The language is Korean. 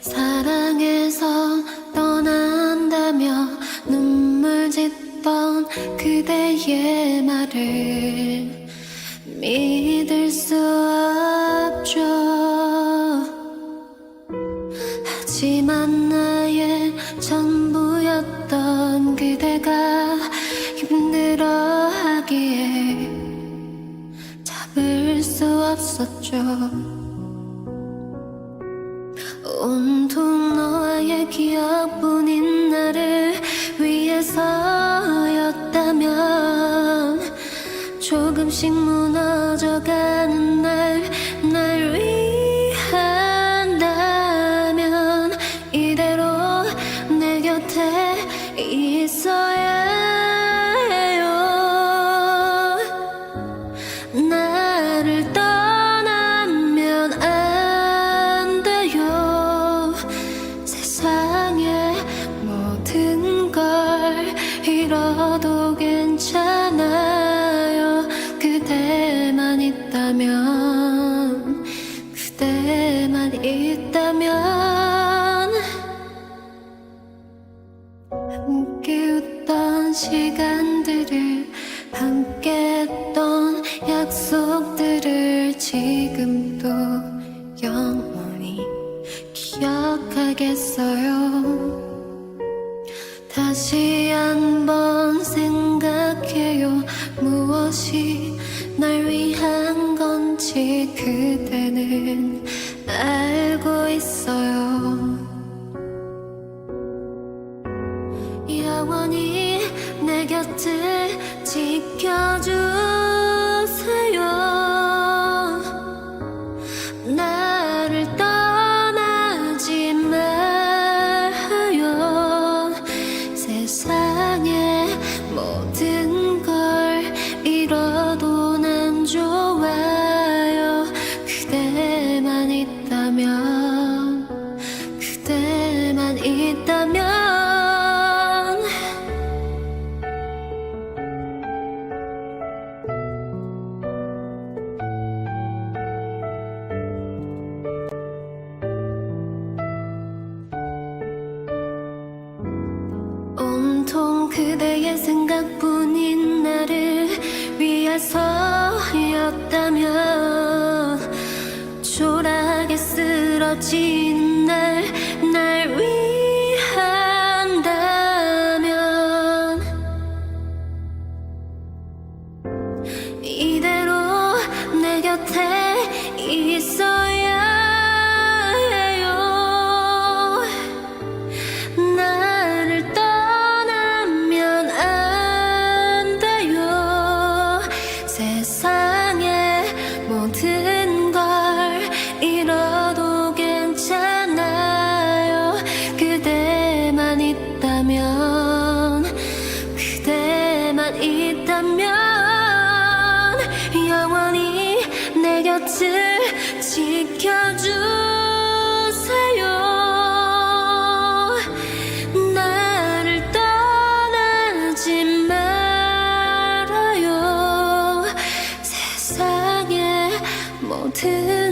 사랑해서 떠난다며 눈물 짓던 그대의 말을 믿을 수 없죠. 하지만 나의 전부였던 그대가 힘들어하기에 잡을 수 없었죠 위해서였다면 조금씩 무너져가 있다면, 그대만 있다면, 함께 웃던 시간들을 함께 했던 약속들을 지금도 영원히 기억하겠어요. 다시 한번 생각해요. 무엇이 날 위한 건지 그대는 알고 있어요. 영원히 내 곁을 지켜주 있다면. 온통 그대의 생각뿐인 나를 위해서였다면 초라하게 쓰러진 지켜주세요. 나를 떠나지 말아요. 세상의 모든